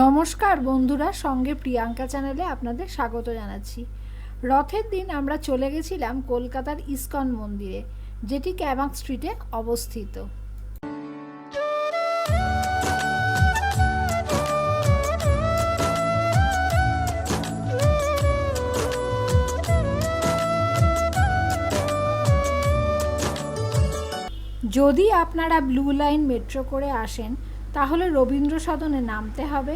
নমস্কার বন্ধুরা, সঙ্গে প্রিয়াঙ্কা চ্যানেলে আপনাদের স্বাগত জানাচ্ছি। রথের দিন আমরা চলে গেছিলাম কলকাতার ইসকন মন্দিরে, যেটি ক্যামাক স্ট্রিটে অবস্থিত। যদি আপনারা ব্লু লাইন মেট্রো করে আসেন তাহলে রবীন্দ্র সদনে নামতে হবে।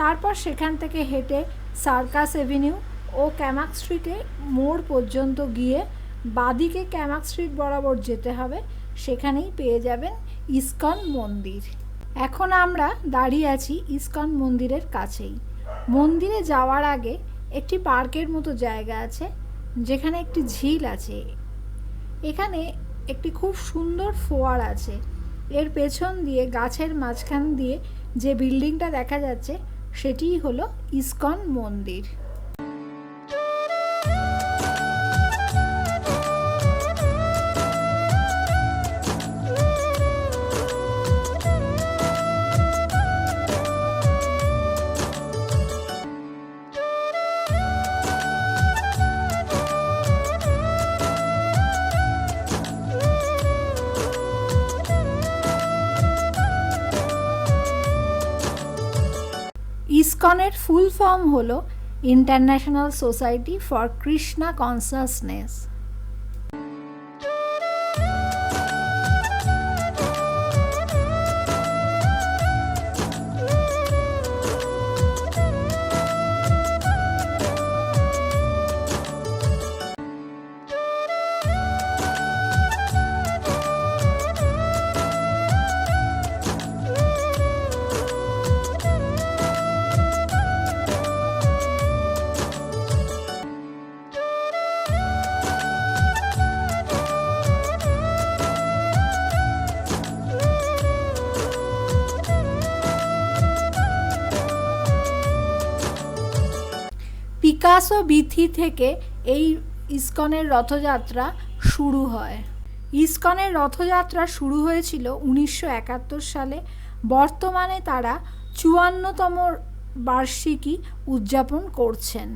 তারপর সেখান থেকে হেঁটে সার্কাস এভিনিউ ও ক্যামাক স্ট্রিটে মোড় পর্যন্ত গিয়ে বাদিকে ক্যামাক স্ট্রিট বরাবর যেতে হবে। সেখানেই পেয়ে যাবেন ইস্কন মন্দির। এখন আমরা দাঁড়িয়ে আছি ইস্কন মন্দিরের কাছেই। মন্দিরে যাওয়ার আগে একটি পার্কের মতো জায়গা আছে, যেখানে একটি ঝিল আছে। এখানে একটি খুব সুন্দর ফোয়ার আছে। এর পেছন দিয়ে গাছের মাঝখান দিয়ে যে বিল্ডিংটা দেখা যাচ্ছে সেটিই হলো ইসকন মন্দির। ইসকনের ফুল ফর্ম হলো international society for Krishna consciousness Picasso Bithi থেকে এই ইস্কনের রথযাত্রা শুরু হয়। ইস্কনের রথযাত্রা শুরু হয়েছিল উনিশশো একাত্তর সালে। বর্তমানে তারা চুয়ান্নতম বার্ষিকী উদযাপন করছেন।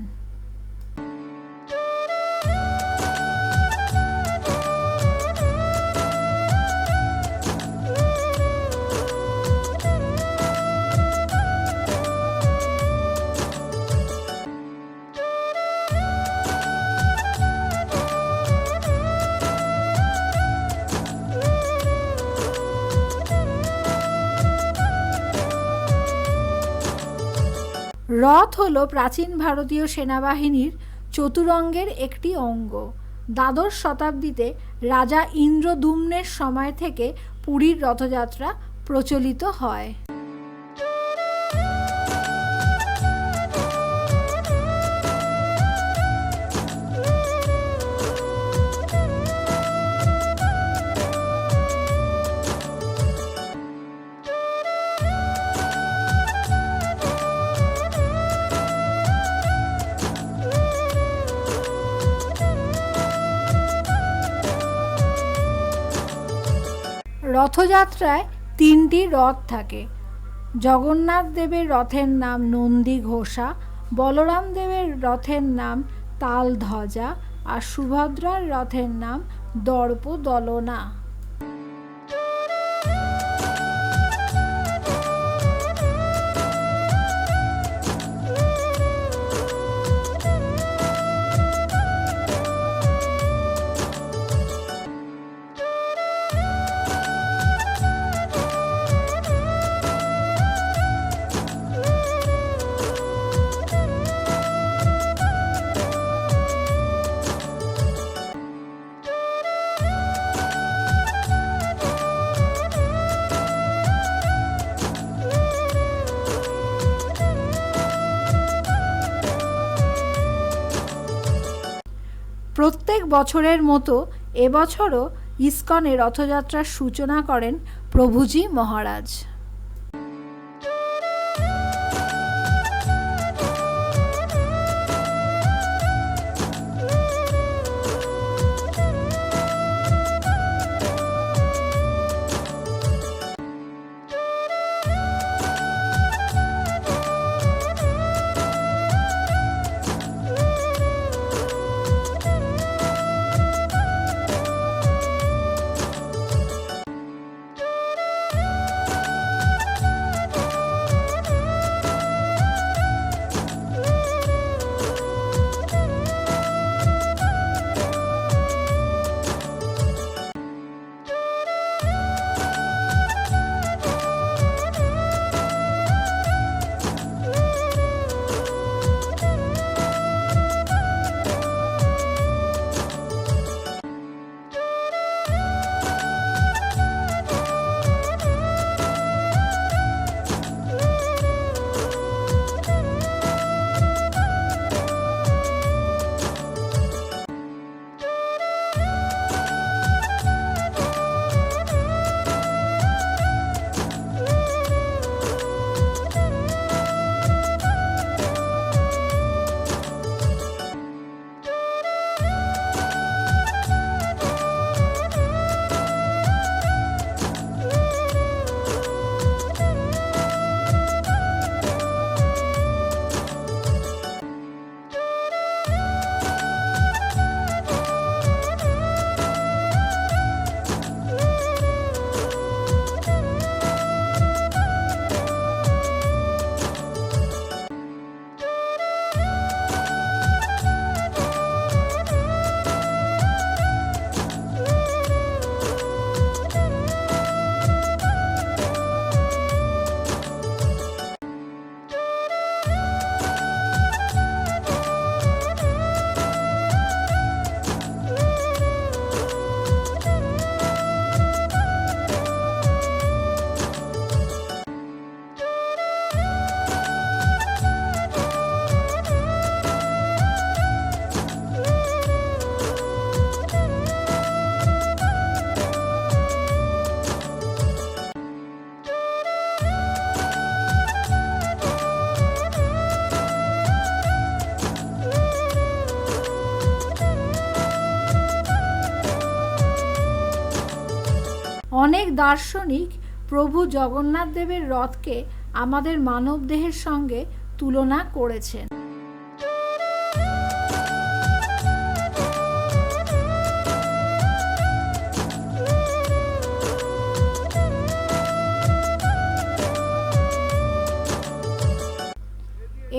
রথ হল প্রাচীন ভারতীয় সেনাবাহিনীর চতুরঙ্গের একটি অঙ্গ। দ্বাদশ শতাব্দীতে রাজা ইন্দ্রদুম্নের সময় থেকে পুরীর রথযাত্রা প্রচলিত হয়। রথযাত্রায় তিনটি রথ থাকে। জগন্নাথ দেবের রথের নাম নন্দী ঘোষা, বলরাম দেবের রথের নাম তাল ধ্বজা আর সুভদ্রার রথের নাম দর্প দলনা প্রত্যেক বছরের মতো এবছরও ইস্কনে রথযাত্রার সূচনা করেন প্রভুজি মহারাজ। দার্শনিক প্রভু জগন্নাথ দেবের রথকে আমাদের মানবদেহের সঙ্গে তুলনা করেছেন।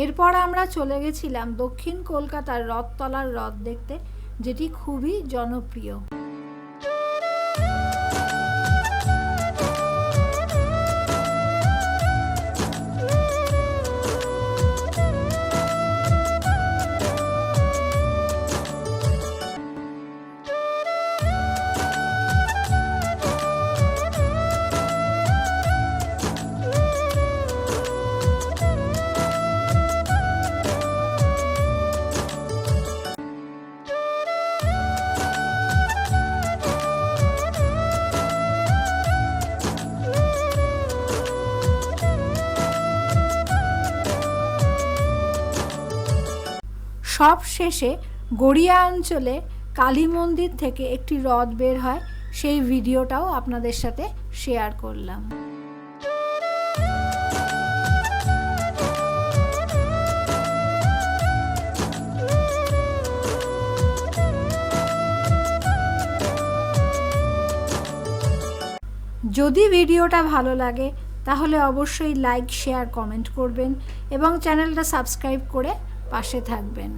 এরপর আমরা চলে গেছিলাম দক্ষিণ কলকাতার রথতলার রথ দেখতে, যেটি খুবই জনপ্রিয়। সব শেষে গড়িয়া অঞ্চলে কালী মন্দির থেকে একটি রথ বের হয়। সেই ভিডিওটাও আপনাদের সাথে শেয়ার করলাম। যদি ভিডিওটা ভালো লাগে, তাহলে অবশ্যই লাইক শেয়ার কমেন্ট করবেন এবং চ্যানেলটা সাবস্ক্রাইব করে পাশে থাকবেন।